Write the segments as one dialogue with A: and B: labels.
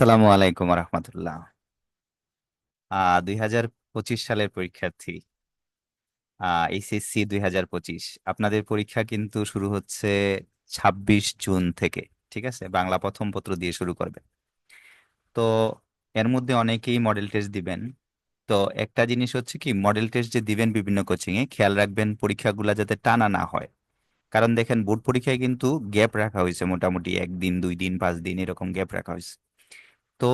A: আসসালামু আলাইকুম রহমতুল্লাহ আহ দুই হাজার পঁচিশ সালের পরীক্ষার্থী। আহ এইচএসসি দুই হাজার পঁচিশ। আপনাদের পরীক্ষা কিন্তু শুরু হচ্ছে ছাব্বিশ জুন থেকে, ঠিক আছে? বাংলা প্রথম পত্র দিয়ে শুরু করবে তো এর মধ্যে অনেকেই মডেল টেস্ট দিবেন। তো একটা জিনিস হচ্ছে কি মডেল টেস্ট যে দিবেন বিভিন্ন কোচিং এ, খেয়াল রাখবেন পরীক্ষাগুলো যাতে টানা না হয়। কারণ দেখেন বোর্ড পরীক্ষায় কিন্তু গ্যাপ রাখা হয়েছে মোটামুটি একদিন, দুই দিন, পাঁচ দিন, এরকম গ্যাপ রাখা হয়েছে। তো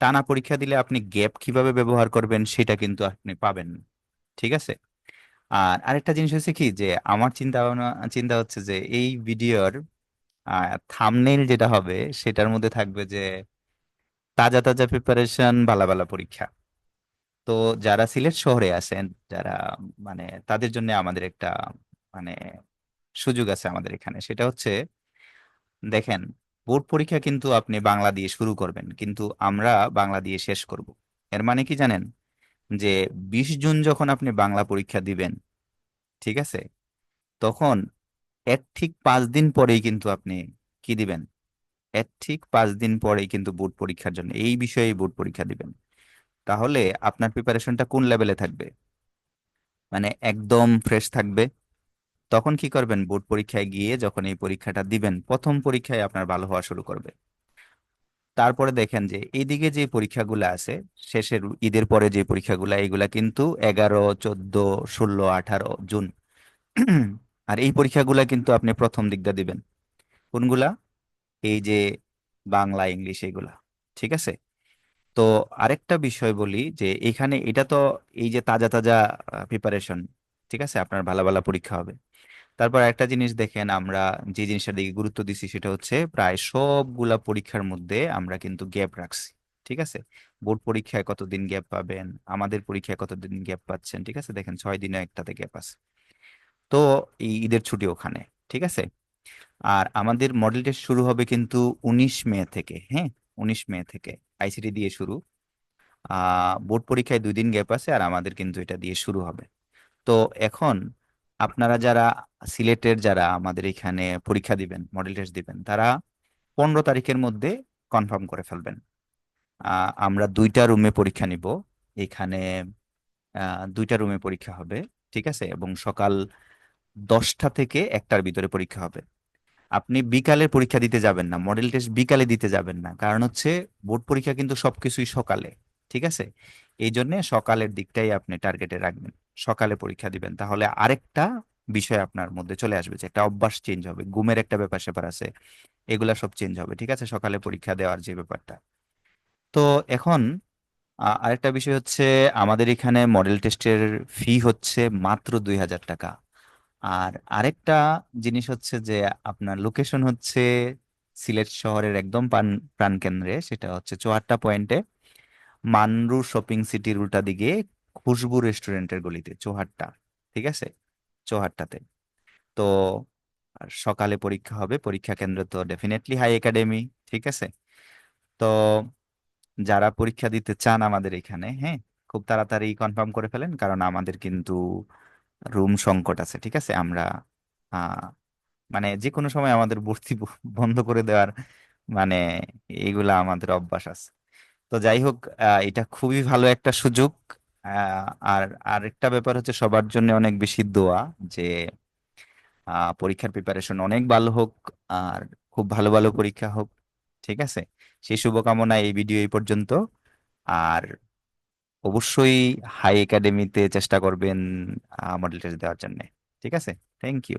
A: টানা পরীক্ষা দিলে আপনি গ্যাপ কীভাবে ব্যবহার করবেন সেটা কিন্তু আপনি পাবেন, ঠিক আছে? আর আরেকটা জিনিস হচ্ছে কি যে আমার চিন্তা ভাবনা চিন্তা হচ্ছে যে এই ভিডিওর থাম্বনেইল যেটা হবে সেটার মধ্যে থাকবে যে তাজা তাজা প্রিপারেশন বালা বালা পরীক্ষা। তো যারা সিলেট শহরে আছেন, যারা মানে তাদের জন্য আমাদের একটা মানে সুযোগ আছে আমাদের এখানে। সেটা হচ্ছে, দেখেন বোর্ড পরীক্ষা কিন্তু আপনি বাংলা দিয়ে শুরু করবেন। কিন্তু আমরা বাংলা দিয়ে শেষ করব। এর মানে কি জানেন? যে বিশ জুন যখন আপনি বাংলা পরীক্ষা দিবেন, ঠিক আছে? তখন এর ঠিক পাঁচ দিন পরেই কিন্তু আপনি কি দিবেন? এর ঠিক পাঁচ দিন পরেই কিন্তু বোর্ড পরীক্ষার জন্য, এই বিষয়ে বোর্ড পরীক্ষা দিবেন। তাহলে আপনার প্রিপারেশনটা কোন লেভেলে থাকবে? মানে একদম ফ্রেশ থাকবে? তখন কি করবেন? বোর্ড পরীক্ষায় গিয়ে যখন এই পরীক্ষাটা দিবেন, প্রথম পরীক্ষায় আপনার ভালো হওয়া শুরু করবে। তারপরে দেখেন যে এইদিকে যে পরীক্ষাগুলো আছে, শেষের ঈদের পরে যে পরীক্ষাগুলো, এগুলা কিন্তু এগারো, চোদ্দ, ষোলো, আঠারো জুন। আর এই পরীক্ষাগুলা কিন্তু আপনি প্রথম দিকটা দিবেন। কোনগুলা? এই যে বাংলা, ইংলিশ এগুলা। ঠিক আছে? তো আরেকটা বিষয় বলি যে, এখানে এটা তো এই যে তাজা তাজা প্রিপারেশন ঠিক আছে? আপনার ভালো ভালো পরীক্ষা হবে। তারপর একটা জিনিস দেখেন, আমরা যে জিনিসটার দিকে গুরুত্ব দিচ্ছি সেটা হচ্ছে প্রায় সবগুলা পরীক্ষার মধ্যে আমরা কিন্তু গ্যাপ রাখছি, ঠিক আছে? বোর্ড পরীক্ষায় কতদিন গ্যাপ পাবেন? আমাদের পরীক্ষায় কতদিন গ্যাপ পাচ্ছেন? ঠিক আছে? দেখেন ছয় দিনে একটাতে গ্যাপ আছে। তো এই ঈদের ছুটি ওখানে, ঠিক আছে? আর আমাদের মডেল টেস্ট শুরু হবে কিন্তু উনিশ মে থেকে হ্যাঁ? উনিশ মে থেকে আইসিটি দিয়ে শুরু। বোর্ড পরীক্ষায় দুই দিন গ্যাপ আছে আর আমাদের কিন্তু এটা দিয়ে শুরু হবে। তো এখন আপনারা যারা সিলেটের যারা আমাদের এখানে পরীক্ষা দিবেন মডেল টেস্ট দিবেন, তারা পনেরো তারিখের মধ্যে কনফার্ম করে ফেলবেন। আমরা দুইটা রুমে পরীক্ষা নিব। এখানে দুইটা রুমে পরীক্ষা হবে, ঠিক আছে? এবং সকাল দশটা থেকে একটার ভিতরে পরীক্ষা হবে। আপনি বিকালে পরীক্ষা দিতে যাবেন না মডেল টেস্ট বিকালে দিতে যাবেন না। কারণ হচ্ছে বোর্ড পরীক্ষা কিন্তু সবকিছুই সকালে, ঠিক আছে? এই জন্য সকালের দিকটাই আপনি টার্গেটে রাখবেন। সকালে পরীক্ষা দিবেন। তাহলে আরেকটা বিষয় আপনার মধ্যে চলে আসবে যে একটা অভ্যাস চেঞ্জ হবে। ঘুমের একটা ব্যাপার স্যাপার আছে। এগুলা সব চেঞ্জ হবে, ঠিক আছে? সকালে পরীক্ষা দেওয়ার যে ব্যাপারটা। তো এখন আরেকটা বিষয় হচ্ছে আমাদের এখানে মডেল টেস্টের ফি হচ্ছে মাত্র দুই হাজার টাকা। আর আরেকটা জিনিস হচ্ছে যে আপনার লোকেশন হচ্ছে সিলেট শহরের একদম প্রাণ, প্রাণকেন্দ্রে, সেটা হচ্ছে চুয়াট্টা পয়েন্টে মানরু শপিং সিটির উল্টা দিকে খুশবু রেস্টুরেন্টের গলিতে, চৌহাট্টা, ঠিক আছে? চৌহাট্টাতে। তো সকালে পরীক্ষা হবে, পরীক্ষা কেন্দ্র তো ডেফিনেটলি হাই একাডেমি ঠিক আছে? তো যারা পরীক্ষা দিতে চান আমাদের এখানে হ্যাঁ খুব তাড়াতাড়ি কনফার্ম করে ফেলেন, কারণ আমাদের কিন্তু রুম সংকট আছে, ঠিক আছে? আমরা মানে যে কোনো সময় আমাদের ভর্তি বন্ধ করে দেওয়ার মানে এগুলা আমাদের অভ্যাস আছে। তো যাই হোক এটা খুবই ভালো একটা সুযোগ। আর আরেকটা ব্যাপার হচ্ছে সবার জন্য অনেক বেশি দোয়া যে পরীক্ষার প্রিপারেশন অনেক ভালো হোক আর খুব ভালো ভালো পরীক্ষা হোক, ঠিক আছে? সেই শুভকামনা এই ভিডিও এই পর্যন্ত। আর অবশ্যই হাই একাডেমিতে চেষ্টা করবেন মডেল টেস্ট দেওয়ার জন্য, ঠিক আছে? Thank you